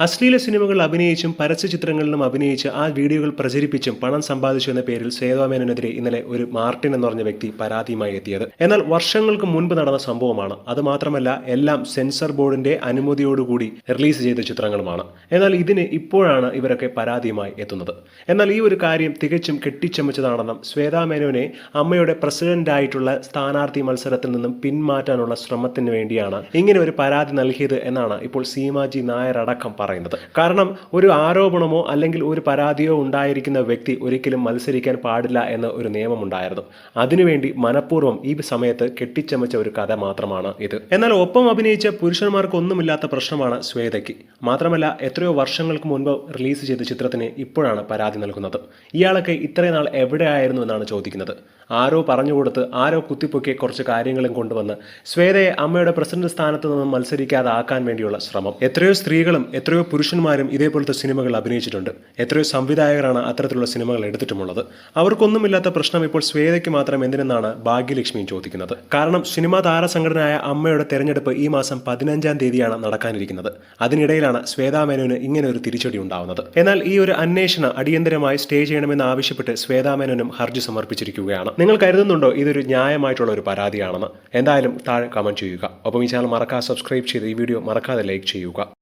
അശ്ലീല സിനിമകളിൽ അഭിനയിച്ചും പരസ്യ ചിത്രങ്ങളിലും അഭിനയിച്ച് ആ വീഡിയോകൾ പ്രചരിപ്പിച്ചും പണം സമ്പാദിച്ചു എന്ന പേരിൽ സേതുവാമേനെതിരെ ഇന്നലെ ഒരു മാർട്ടിൻ എന്ന് പറഞ്ഞ വ്യക്തി പരാതിയുമായി എത്തിയത്. എന്നാൽ വർഷങ്ങൾക്ക് മുൻപ് നടന്ന സംഭവമാണ്. അത് മാത്രമല്ല എല്ലാം സെൻസർ ബോർഡിന്റെ അനുമതിയോടുകൂടി റിലീസ് ചെയ്ത ചിത്രങ്ങളുമാണ്. എന്നാൽ ഇതിന് ഇപ്പോഴാണ് ഇവരൊക്കെ പരാതിയുമായി എത്തുന്നത്. എന്നാൽ ഈ ഒരു കാര്യം തികച്ചും കെട്ടിച്ചമച്ചതാണെന്നും ശ്വേതാമേനോനെ അമ്മയുടെ പ്രസിഡന്റായിട്ടുള്ള സ്ഥാനാർത്ഥി മത്സരത്തിൽ നിന്നും പിന്മാറ്റാനുള്ള ശ്രമത്തിന് വേണ്ടിയാണ് ഇങ്ങനെ ഒരു പരാതി നൽകിയത് എന്നാണ് ഇപ്പോൾ സീമാജി നായർ അടക്കം പറയുന്നത്. കാരണം ഒരു ആരോപണമോ അല്ലെങ്കിൽ ഒരു പരാതിയോ ഉണ്ടായിരിക്കുന്ന വ്യക്തി ഒരിക്കലും മത്സരിക്കാൻ പാടില്ല എന്ന ഒരു നിയമമുണ്ടായിരുന്നു അതിനുവേണ്ടി മനഃപൂർവം ഈ സമയത്ത് കെട്ടിച്ചമച്ച ഒരു കഥ മാത്രമാണ് ഇത്. എന്നാൽ ഒപ്പം അഭിനയിച്ച പുരുഷന്മാർക്കൊന്നുമില്ലാത്ത പ്രശ്നമാണ് ശ്വേതയ്ക്ക്. മാത്രമല്ല എത്രയോ വർഷങ്ങൾക്ക് മുൻപ് റിലീസ് ചെയ്ത ചിത്രത്തിന് ഇപ്പോഴാണ് പരാതി നൽകുന്നത്. ഇയാളൊക്കെ ഇത്രയും നാൾ എവിടെയായിരുന്നു എന്നാണ് ചോദിക്കുന്നത്. ആരോ പറഞ്ഞുകൊടുത്ത് ആരോ കുത്തിപ്പൊക്കിയ കുറച്ച് കാര്യങ്ങളും കൊണ്ടുവന്ന് ശ്വേതയെ അമ്മയുടെ പ്രസിഡന്റ് സ്ഥാനത്ത് നിന്നും മത്സരിക്കാതെ ആക്കാൻ വേണ്ടിയുള്ള ശ്രമം. എത്രയോ സ്ത്രീകളും എത്രയോ പുരുഷന്മാരും ഇതേപോലത്തെ സിനിമകൾ അഭിനയിച്ചിട്ടുണ്ട്. എത്രയോ സംവിധായകരാണ് അത്തരത്തിലുള്ള സിനിമകൾ എടുത്തിട്ടുമുള്ളത്. അവർക്കൊന്നുമില്ലാത്ത പ്രശ്നം ഇപ്പോൾ ശ്വേതയ്ക്ക് മാത്രം എന്തിനെന്നാണ് ഭാഗ്യലക്ഷ്മി ചോദിക്കുന്നത്. കാരണം സിനിമാ താരസംഘടനയായ അമ്മയുടെ തെരഞ്ഞെടുപ്പ് ഈ മാസം പതിനഞ്ചാം തീയതിയാണ് നടക്കാനിരിക്കുന്നത്. അതിനിടയിലാണ് ശ്വേതാ മേനോന് ഇങ്ങനെ ഒരു തിരിച്ചടി ഉണ്ടാവുന്നത്. എന്നാൽ ഈ ഒരു അന്വേഷണം അടിയന്തരമായി സ്റ്റേ ചെയ്യണമെന്ന് ആവശ്യപ്പെട്ട് ശ്വേതാ മേനോനും ഹർജി സമർപ്പിച്ചിരിക്കുകയാണ്. നിങ്ങൾ കരുതുന്നുണ്ടോ ഇതൊരു ന്യായമായിട്ടുള്ള ഒരു പരാതിയാണെന്ന്? എന്തായാലും താഴെ കമന്റ് ചെയ്യുക. ഒപ്പം ഈ ചാനൽ മറക്കാതെ സബ്സ്ക്രൈബ് ചെയ്ത് ഈ വീഡിയോ മറക്കാതെ ലൈക്ക് ചെയ്യുക.